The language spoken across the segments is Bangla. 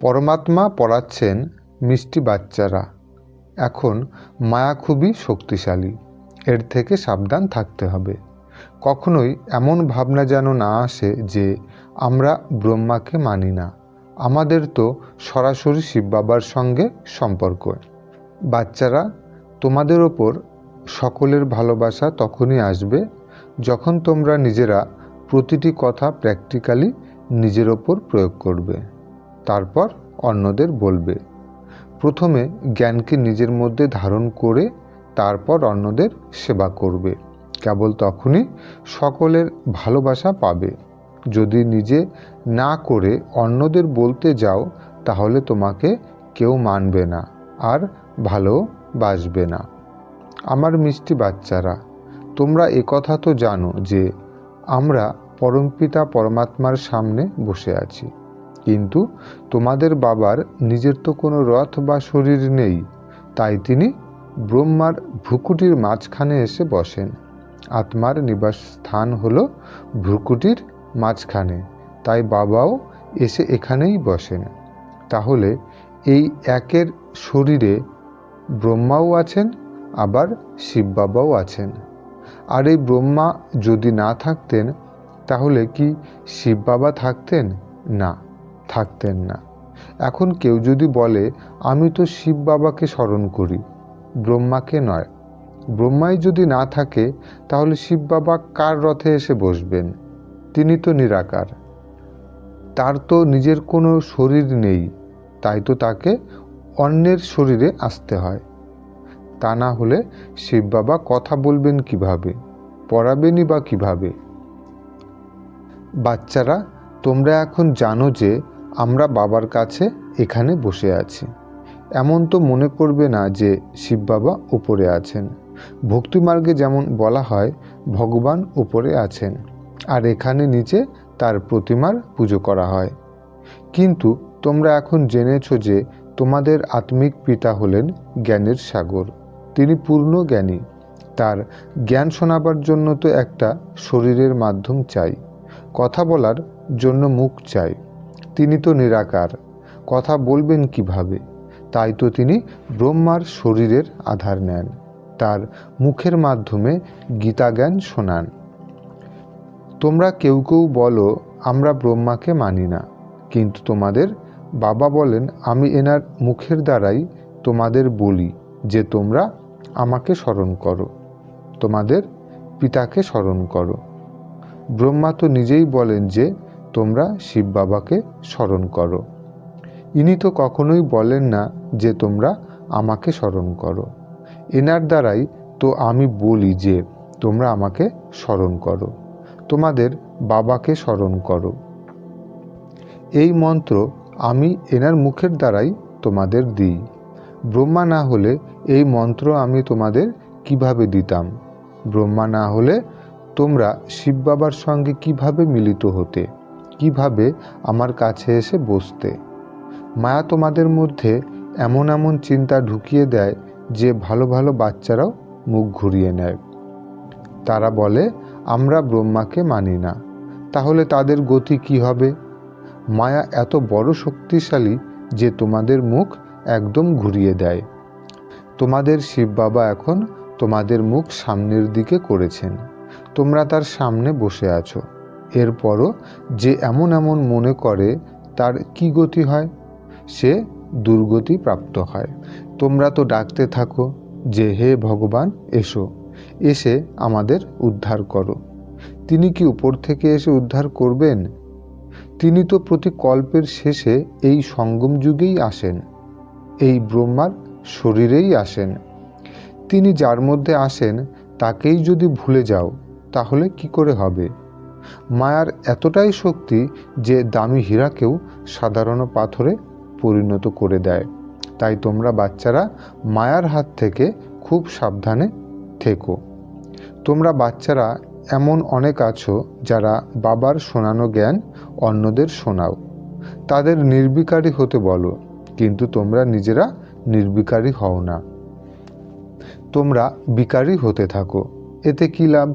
পরমাত্মা পড়াচ্ছেন মিষ্টি বাচ্চারা। এখন মায়া খুবই শক্তিশালী। এর থেকে সাবধান থাকতে হবে। কখনোই এমন ভাবনা যেন না আসে যে আমরা ব্রহ্মাকে মানি না। আমাদের তো সরাসরি শিব বাবার সঙ্গে সম্পর্ক। বাচ্চারা, তোমাদের ওপর সকলের ভালোবাসা তখনই আসবে যখন তোমরা নিজেরা প্রতিটি কথা প্র্যাকটিক্যালি নিজের ওপর প্রয়োগ করবে। তারপর অন্যদের বলবে। প্রথমে জ্ঞানকে নিজের মধ্যে ধারণ করে তারপর অন্যদের সেবা করবে। কেবল তখনই সকলের ভালোবাসা পাবে। যদি নিজে না করে অন্যদের বলতে যাও, তাহলে তোমাকে কেউ মানবে না আর ভালো বাসবে না। আমার মিষ্টি বাচ্চারা, তোমরা একথা তো জানো যে আমরা পরমপিতা পরমাত্মার সামনে বসে আছি। কিন্তু তোমাদের বাবার নিজের তো কোনো রথ বা শরীর নেই, তাই তিনি ব্রহ্মার ভ্রুকুটির মাঝখানে এসে বসেন। আত্মার নিবাস স্থান হলো ভ্রুকুটির মাঝখানে, তাই বাবাও এসে এখানেই বসেন। তাহলে এই একের শরীরে ব্রহ্মাও আছেন, আবার শিব বাবাও আছেন। আর এই ব্রহ্মা যদি না থাকতেন, তাহলে কি শিব বাবা থাকতেন? না। থাকতেন না। এখন কেউ যদি বলে, আমি তো শিব বাবাকে স্মরণ করি। ব্রহ্মাকে নয়। ব্রহ্মাই যদি না থাকে, তাহলে শিব বাবা কার রথে এসে বসবেন? তিনি তো নিরাকার। তার তো নিজের কোনো শরীর নেই, তাই তো তাকে অন্যের শরীরে আসতে হয়। তা না হলে শিব বাবা কথা বলবেন কীভাবে, পড়াবেনই বা কীভাবে? বাচ্চারা, তোমরা এখন জানো যে আমরা বাবার কাছে এখানে বসে আছি। এমন তো মনে করবে না যে শিব বাবা উপরে আছেন। ভক্তিমার্গে যেমন বলা হয়, ভগবান উপরে আছেন। আর এখানে নিচে তার প্রতিমার পুজো করা হয়। কিন্তু তোমরা এখন জেনেছ যে তোমাদের আত্মিক পিতা হলেন জ্ঞানের সাগর। তিনি পূর্ণ জ্ঞানী। তার জ্ঞান শোনাবার জন্য তো একটা শরীরের মাধ্যম চাই। কথা বলার জন্য মুখ চাই। তিনি তো নিরাকার, কথা বলবেন কীভাবে? তাই তো তিনি ব্রহ্মার শরীরের আধার নেন, তার মুখের মাধ্যমে গীতা জ্ঞান শোনান। তোমরা কেউ কেউ বলো, আমরা ব্রহ্মাকে মানি না, কিন্তু তোমাদের বাবা বলেন, আমি এনার মুখের দ্বারাই তোমাদের বলি যে তোমরা আমাকে স্মরণ করো, তোমাদের পিতাকে স্মরণ করো। ব্রহ্মা তো নিজেই বলেন যে তোমরা শিব বাবাকে স্মরণ করো। ইনি তো কখনোই বলেন না যে তোমরা আমাকে স্মরণ করো। এনার দ্বারাই তো আমি বলি যে তোমরা আমাকে স্মরণ করো। তোমাদের বাবাকে স্মরণ করো। এই মন্ত্র আমি এনার মুখের দ্বারাই তোমাদের দিই। ব্রহ্মা না হলে এই মন্ত্র আমি তোমাদের কীভাবে দিতাম? ব্রহ্মা না হলে তোমরা শিব বাবার সঙ্গে কীভাবে মিলিত হতে? কীভাবে আমার কাছে এসে বসতে? মায়া তোমাদের মধ্যে এমন এমন চিন্তা ঢুকিয়ে দেয় যে ভালো ভালো বাচ্চারাও মুখ ঘুরিয়ে নেয়। তারা বলে, আমরা ব্রহ্মাকে মানি না। তাহলে তাদের গতি কি হবে? মায়া এত বড় শক্তিশালী যে তোমাদের মুখ একদম ঘুরিয়ে দেয়। তোমাদের শিব বাবা এখন তোমাদের মুখ সামনের দিকে করেছেন। তোমরা তার সামনে বসে আছো। এরপরও যে এমন এমন মনে করে, তার কি গতি হয়? সে দুর্গতি প্রাপ্ত হয়। তোমরা তো ডাকতে থাকো যে, হে ভগবান, এসো। এসে আমাদের উদ্ধার করো। তিনি কি উপর থেকে এসে উদ্ধার করবেন? তিনি তো প্রতি কল্পের শেষে এই সঙ্গম যুগেই আসেন। এই ব্রহ্মার শরীরেই আসেন। তিনি যার মধ্যে আসেন, তাকেই যদি ভুলে যাও, তাহলে কি করে হবে? মায়ার এতটাই শক্তি যে দামি হীরাকেও সাধারণ পাথরে পরিণত করে দেয়। তাই তোমরা বাচ্চারা মায়ার হাত থেকে খুব সাবধানে থেকো। তোমরা বাচ্চারা এমন অনেক আছো যারা বাবার শোনানো জ্ঞান অন্যদের শোনাও। তাদের নির্বিকারী হতে বলো, কিন্তু তোমরা নিজেরা নির্বিকারী হও না। তোমরা বিকারী হতে থাকো, এতে কি লাভ?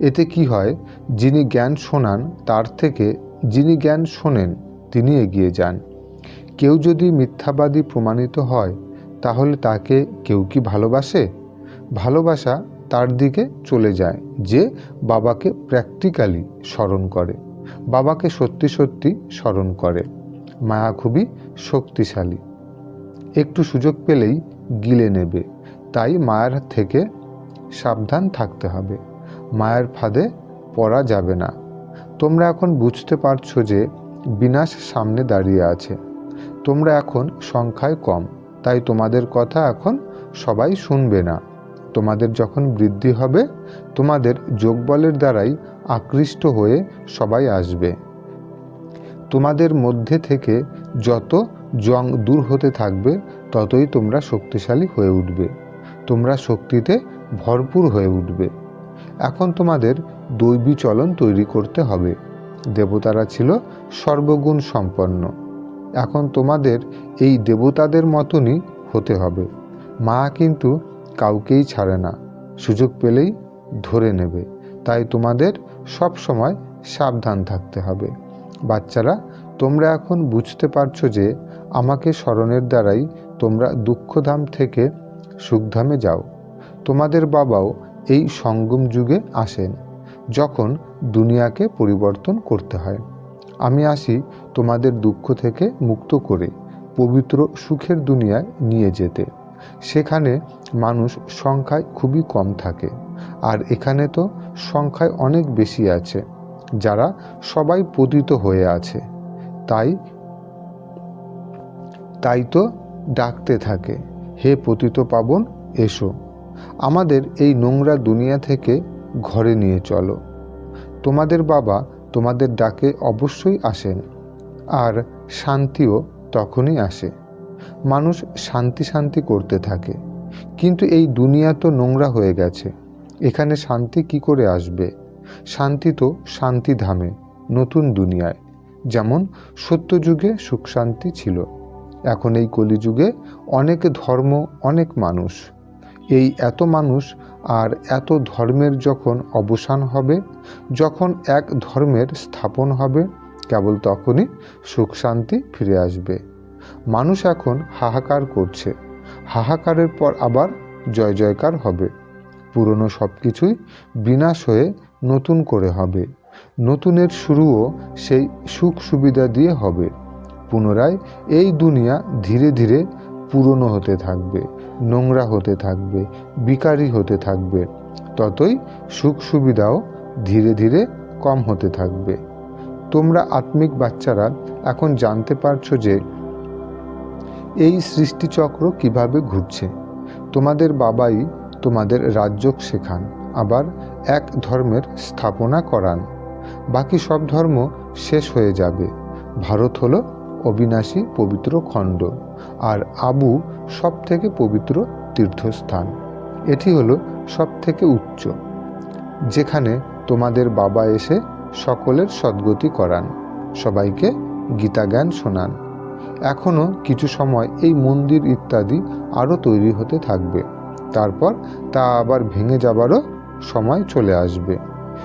এতে কি হয়, যিনি জ্ঞান শোনান, তার থেকে যিনি জ্ঞান শোনেন, তিনি এগিয়ে যান। কেউ যদি মিথ্যাবাদী প্রমাণিত হয়, তাহলে তাকে কেউ কি ভালোবাসে? ভালোবাসা তার দিকে চলে যায়, যে বাবাকে প্র্যাকটিক্যালি স্মরণ করে, বাবাকে সত্যি সত্যি স্মরণ করে। মায়া খুবই শক্তিশালী। একটু সুযোগ পেলেই গিলে নেবে, তাই মায়ার থেকে সাবধান থাকতে হবে। মায়ের ফাঁদে পড়া যাবে না। তোমরা এখন বুঝতে পারছ যে বিনাশ সামনে দাঁড়িয়ে আছে। তোমরা এখন সংখ্যায় কম, তাই তোমাদের কথা এখন সবাই শুনবে না। তোমাদের যখন বৃদ্ধি হবে, তোমাদের যোগবলের দ্বারাই আকৃষ্ট হয়ে সবাই আসবে। তোমাদের মধ্যে থেকে যত জং দূর হতে থাকবে, ততই তোমরা শক্তিশালী হয়ে উঠবে। তোমরা শক্তিতে ভরপুর হয়ে উঠবে। এখন তোমাদের দৈবী চলন তৈরি করতে হবে। দেবতারা ছিল সর্বগুণ সম্পন্ন। এখন তোমাদের এই দেবতাদের মতনই হতে হবে। মা কিন্তু কাউকেই ছাড়ে না। সুযোগ পেলেই ধরে নেবে। তাই তোমাদের সব সময় সাবধান থাকতে হবে। বাচ্চারা, তোমরা এখন বুঝতে পারছ যে আমাকে স্মরণের দ্বারাই তোমরা দুঃখধাম থেকে সুখধামে যাও। তোমাদের বাবাও এই সঙ্গম যুগে আসেন, যখন দুনিয়াকে পরিবর্তন করতে হয়। আমি আসি তোমাদের দুঃখ থেকে মুক্ত করে, পবিত্র সুখের দুনিয়ায় নিয়ে যেতে। সেখানে মানুষ সংখ্যায় খুবই কম থাকে, আর এখানে তো সংখ্যায় অনেক বেশি আছে, যারা সবাই পতিত হয়ে আছে। তাই তাই তো ডাকতে থাকে, হে পতিত পাবন, এসো। আমাদের এই নোংরা দুনিয়া থেকে ঘরে নিয়ে চলো। তোমাদের বাবা তোমাদের ডাকে অবশ্যই আসেন, আর শান্তিও তখনই আসে। মানুষ শান্তি শান্তি করতে থাকে, কিন্তু এই দুনিয়া তো নোংরা হয়ে গেছে। এখানে শান্তি কি করে আসবে? শান্তি তো শান্তিধামে নতুন দুনিয়ায়। যেমন সত্যযুগে সুখ শান্তি ছিল, এখন এই কলিযুগে অনেক ধর্ম, অনেক মানুষ। এই এত মানুষ আর এত ধর্মের যখন অবসান হবে, যখন এক ধর্মের স্থাপন হবে, কেবল তখনই সুখ শান্তি ফিরে আসবে। মানুষ এখন হাহাকার করছে। হাহাকারের পর আবার জয় জয়কার হবে। পুরনো সব কিছুই বিনাশ হয়ে নতুন করে হবে। নতুনের শুরুও সেই সুখ সুবিধা দিয়ে হবে। পুনরায় এই দুনিয়া ধীরে ধীরে পুরনো হতে থাকবে। নোংরা হতে থাকবে, বিকারি হতে থাকবে। ততই সুখ সুবিধাও ধীরে ধীরে কম হতে থাকবে। তোমরা আত্মিক বাচ্চারা এখন জানতে পারছ যে এই সৃষ্টিচক্র কীভাবে ঘুরছে। তোমাদের বাবাই তোমাদের রাজ্য শেখান, আবার এক ধর্মের স্থাপনা করান। বাকি সব ধর্ম শেষ হয়ে যাবে। ভারত হলো অবিনাশী পবিত্র খণ্ড। আর আবু সব থেকে পবিত্র তীর্থস্থান। এটি হলো সব থেকে উচ্চ, যেখানে তোমাদের বাবা এসে সকলের সদ্গতি করান, সবাইকে গীতা জ্ঞান শোনান। এখনও কিছু সময় এই মন্দির ইত্যাদি আরও তৈরি হতে থাকবে। তারপর তা আবার ভেঙে যাবারও সময় চলে আসবে।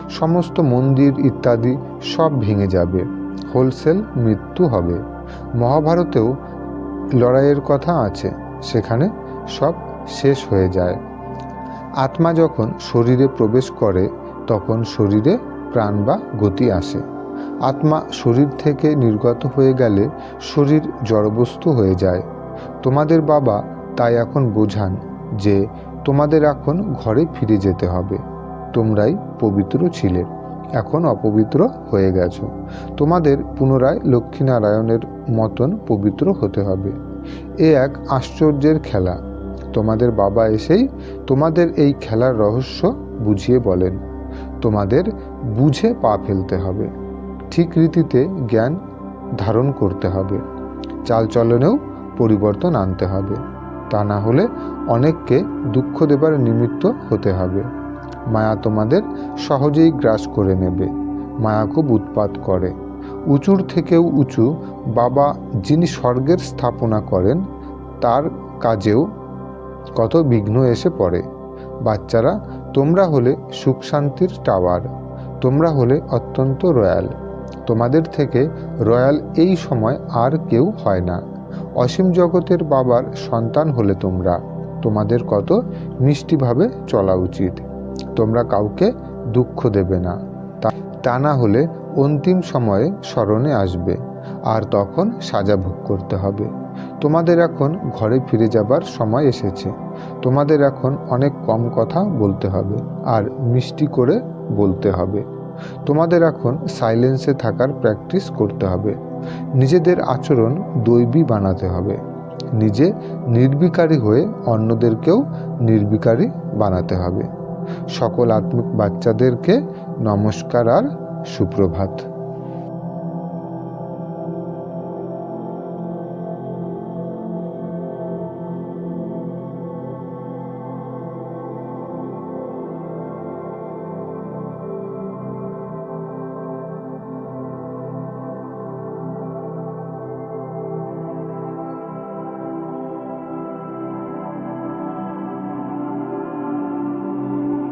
সমস্ত মন্দির ইত্যাদি সব ভেঙে যাবে। হোলসেল মৃত্যু হবে। মহাভারতেও লড়াইয়ের কথা আছে, সেখানে সব শেষ হয়ে যায়। আত্মা যখন শরীরে প্রবেশ করে, তখন শরীরে প্রাণ বা গতি আসে। আত্মা শরীর থেকে নির্গত হয়ে গেলে শরীর জড়বস্তু হয়ে যায়। তোমাদের বাবা তাই এখন বোঝান যে তোমাদের এখন ঘরে ফিরে যেতে হবে। তোমরাই পবিত্র ছিলে। এখন অপবিত্র হয়ে গেছো। তোমাদের পুনরায় লক্ষ্মীনারায়ণের মতন পবিত্র হতে হবে। এ এক আশ্চর্যের খেলা। তোমাদের বাবা এসেই তোমাদের এই খেলার রহস্য বুঝিয়ে বলেন। তোমাদের বুঝে পা ফেলতে হবে। ঠিক রীতিতে জ্ঞান ধারণ করতে হবে। চালচলনেও পরিবর্তন আনতে হবে। তা না হলে অনেককে দুঃখ দেবার নিমিত্ত হতে হবে। মায়া তোমাদের সহজেই গ্রাস করে নেবে। মায়া খুব উৎপাত করে। উঁচুর থেকেও উঁচু বাবা যিনি স্বর্গের স্থাপনা করেন, তার কাজেও কত বিঘ্ন এসে পড়ে। বাচ্চারা, তোমরা হলে সুখ শান্তির টাওয়ার, তোমরা হলে অত্যন্ত রয়্যাল তোমাদের থেকে রয়্যাল এই সময় আর কেউ হয় না। অসীম জগতের বাবার সন্তান হলে তোমরা। তোমাদের কত মিষ্টিভাবে চলা উচিত। তোমরা কাউকে দুঃখ দেবে না। তা- না হলে অন্তিম সময়ে স্মরণে আসবে, আর তখন সাজা ভোগ করতে হবে। তোমাদের এখন ঘরে ফিরে যাবার সময় এসেছে। তোমাদের এখন অনেক কম কথা বলতে হবে, আর মিষ্টি করে বলতে হবে। তোমাদের এখন সাইলেন্সে থাকার প্র্যাকটিস করতে হবে। নিজেদের আচরণ দৈবী বানাতে হবে। নিজে নির্বিকারী হয়ে অন্যদেরকেও নির্বিকারী বানাতে হবে। সকল আত্মিক বাচ্চাদেরকে নমস্কার আর সুপ্রভাত।